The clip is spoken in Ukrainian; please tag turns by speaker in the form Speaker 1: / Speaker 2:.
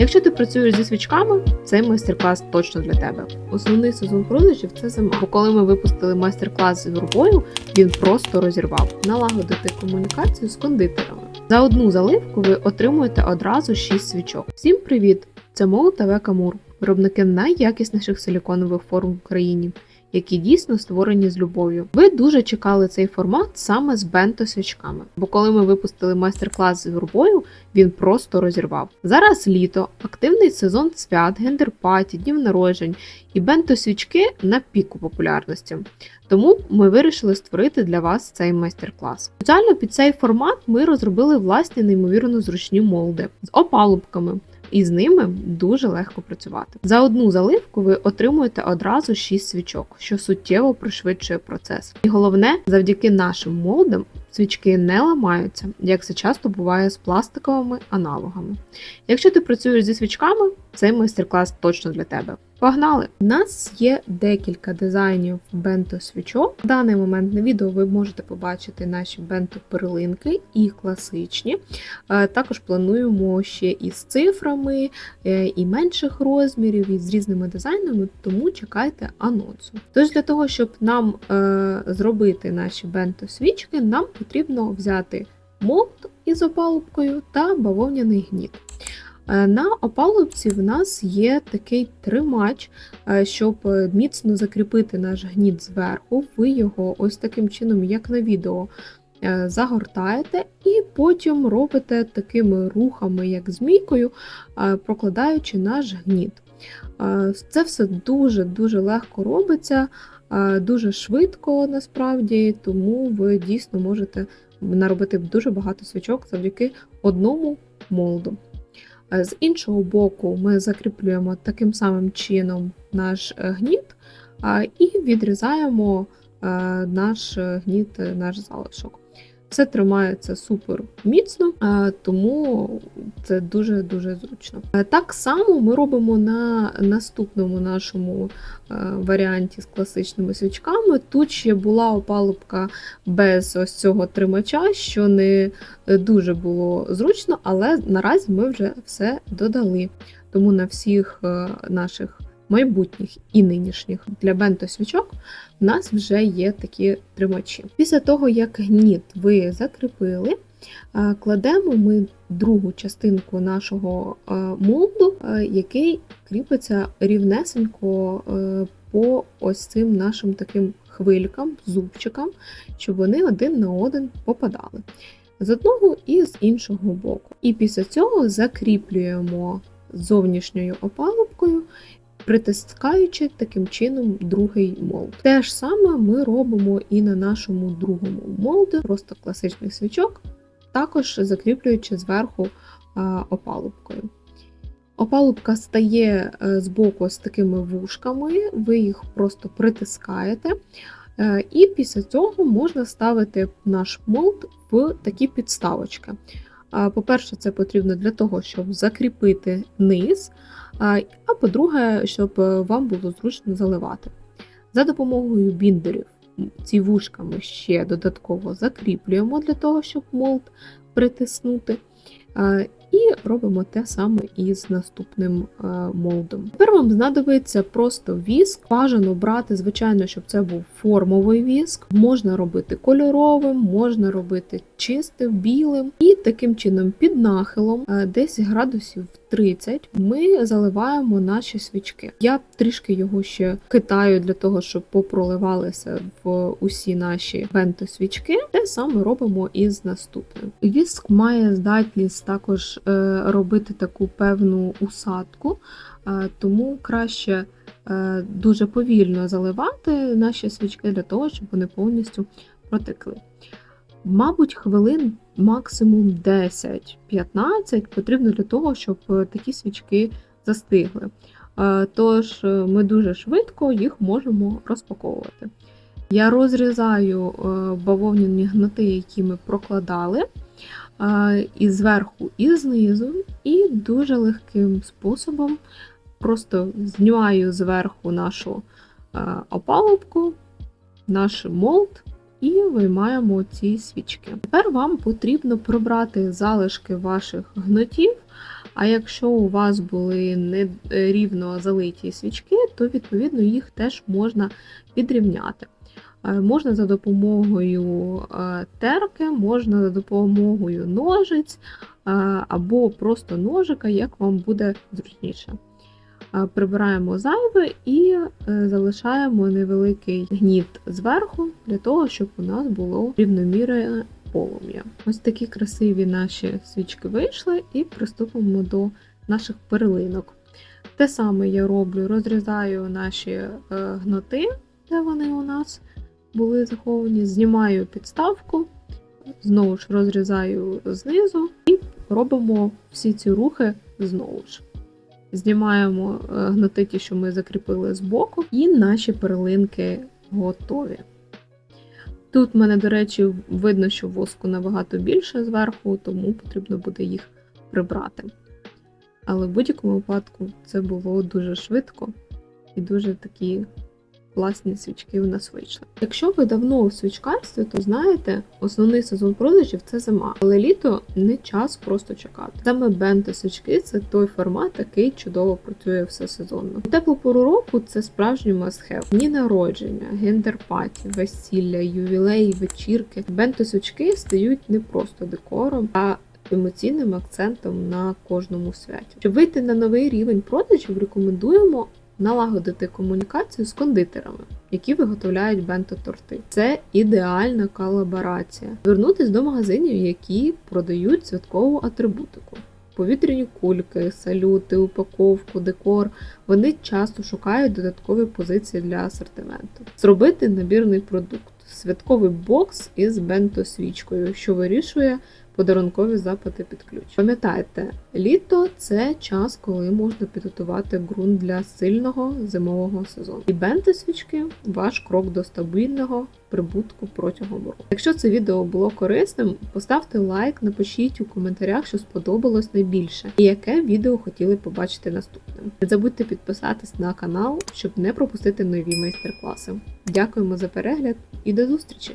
Speaker 1: Якщо ти працюєш зі свічками, цей майстер-клас точно для тебе. Основний сезон продажів це зима. Бо коли ми випустили майстер-клас з юрбою, він просто розірвав налагодити комунікацію з кондитерами. За одну заливку ви отримуєте одразу 6 свічок. Всім привіт! Це Мол Камур, виробники найякісніших силіконових форм в Україні. Які дійсно створені з любов'ю. Ви дуже чекали цей формат саме з бенто свічками. Бо коли ми випустили майстер-клас з юрбою, він просто розірвав. Зараз літо, активний сезон свят, гендер-паті, днів народжень і бенто свічки на піку популярності. Тому ми вирішили створити для вас цей майстер-клас. Спеціально під цей формат ми розробили власні неймовірно зручні молди з опалубками. І з ними дуже легко працювати. За одну заливку ви отримуєте одразу 6 свічок, що суттєво пришвидшує процес. І головне, завдяки нашим молдам свічки не ламаються, як це часто буває з пластиковими аналогами. Якщо ти працюєш зі свічками, цей майстер-клас точно для тебе. Погнали! У нас є декілька дизайнів бенто свічок. В даний момент на відео ви можете побачити наші бенто перлинки і класичні. Е, Також плануємо ще і з цифрами, е, і менших розмірів, і з різними дизайнами, тому чекайте анонсу. Тож для того, щоб нам е, зробити наші бенто свічки, нам потрібно взяти молд із опалубкою та бавовняний гніт. Е, На опалубці в нас є такий тримач, е, щоб е, міцно закріпити наш гніт зверху. Ви його ось таким чином, як на відео, загортаєте, і потім робите такими рухами, як змійкою, прокладаючи наш гніт. Це все дуже-дуже легко робиться, дуже швидко насправді, тому ви дійсно можете наробити дуже багато свічок завдяки одному молду. Е, З іншого боку, ми закріплюємо таким самим чином наш е, гніт і відрізаємо е, наш гніт, наш залишок. Все тримається супер міцно, е, тому це дуже-дуже зручно. Е, Так само ми робимо на наступному нашому е, варіанті з класичними свічками. Тут ще була опалубка без ось цього тримача, що не дуже було зручно, але наразі ми вже все додали. Тому на всіх наших майбутніх і нинішніх для бенто свічок у нас вже є такі тримачі. Після того, як гніт ви закріпили, кладемо ми другу частинку нашого молду, який кріпиться рівнесенько по ось цим нашим таким хвилькам, зубчикам, щоб вони один на один попадали. З одного і з іншого боку. І після цього закріплюємо зовнішньою опалубкою, притискаючи таким чином другий молд. Те ж саме ми робимо і на нашому другому молді, просто класичний свічок, також закріплюючи зверху опалубкою. Опалубка стає е, збоку з такими вушками, ви їх просто притискаєте. Е, І після цього можна ставити наш молд в такі підставочки. По-перше, це потрібно для того, щоб закріпити низ, а а по-друге, щоб е, вам було зручно заливати. За допомогою біндерів ці вушка ми ще додатково закріплюємо для того, щоб молд притиснути. І робимо те саме і з наступним е, молдом. Тепер вам знадобиться просто віск. Бажано брати, звичайно, щоб це був формовий віск. Можна робити кольоровим, можна робити чистим, білим. І таким чином, під нахилом, е, десь градусів 30, ми заливаємо наші свічки. Я трішки його ще китаю для того, щоб попроливалися в усі наші бенто свічки. Те саме робимо і з наступним. Віск має здатність також е, робити таку певну усадку, е, тому краще е, дуже повільно заливати наші свічки для того, щоб вони повністю протекли. Мабуть, хвилин максимум 10-15 потрібно для того, щоб такі свічки застигли. Тож ми дуже швидко їх можемо розпаковувати. Я розрізаю бавовняні гноти, які ми прокладали, і зверху, і знизу, і дуже легким способом просто знімаю зверху нашу опалубку, наш молд і виймаємо ці свічки. Тепер вам потрібно прибрати залишки ваших гнотів А якщо у вас були нерівно залиті свічки, то відповідно їх теж можна підрівняти. Е, Можна за допомогою е, терки, можна за допомогою ножиць е, або просто ножика, як вам буде зручніше. Прибираємо зайве і залишаємо невеликий гніт зверху для того, щоб у нас було рівномірне полум'я. Ось такі красиві наші свічки вийшли, і приступимо до наших перлинок. Те саме я роблю, розрізаю наші гноти, де вони у нас були заховані, знімаю підставку, знову ж розрізаю знизу і робимо всі ці рухи знову ж. Знімаємо е, що ми закріпили збоку, і наші перлинки готові. Тут в мене, до речі, видно, що воску набагато більше зверху, тому потрібно буде їх прибрати. Але в будь-якому випадку це було дуже швидко і дуже такі класні свічки у нас вийшли. Якщо ви давно у свічкарстві, то знаєте, основний сезон продажів це зима, але літо не час просто чекати. Саме бенти свічки це той формат, який чудово працює все сезонно. У теплу пору року це справжній must-have. Дні народження, гендер-паті, весілля, ювілеї, вечірки. Бенти свічки стають не просто декором, а емоційним акцентом на кожному святі. Щоб вийти на новий рівень продажів, рекомендуємо налагодити комунікацію з кондитерами, які виготовляють бенто-торти. Це ідеальна колаборація. Звернутись до магазинів, які продають святкову атрибутику. Повітряні кульки, салюти, упаковку, декор. Вони часто шукають додаткові позиції для асортименту. Зробити набірний продукт, святковий бокс із бенто-свічкою, що вирішує подарункові запити під ключ. Пам'ятайте, літо це час, коли можна підготувати ґрунт для сильного зимового сезону. І бенти свічки ваш крок до стабільного прибутку протягом року. Якщо це відео було корисним, поставте лайк, напишіть у коментарях, що сподобалось найбільше, і яке відео хотіли побачити наступним. Не забудьте підписатись на канал, щоб не пропустити нові майстер-класи. Дякуємо за перегляд і до зустрічі!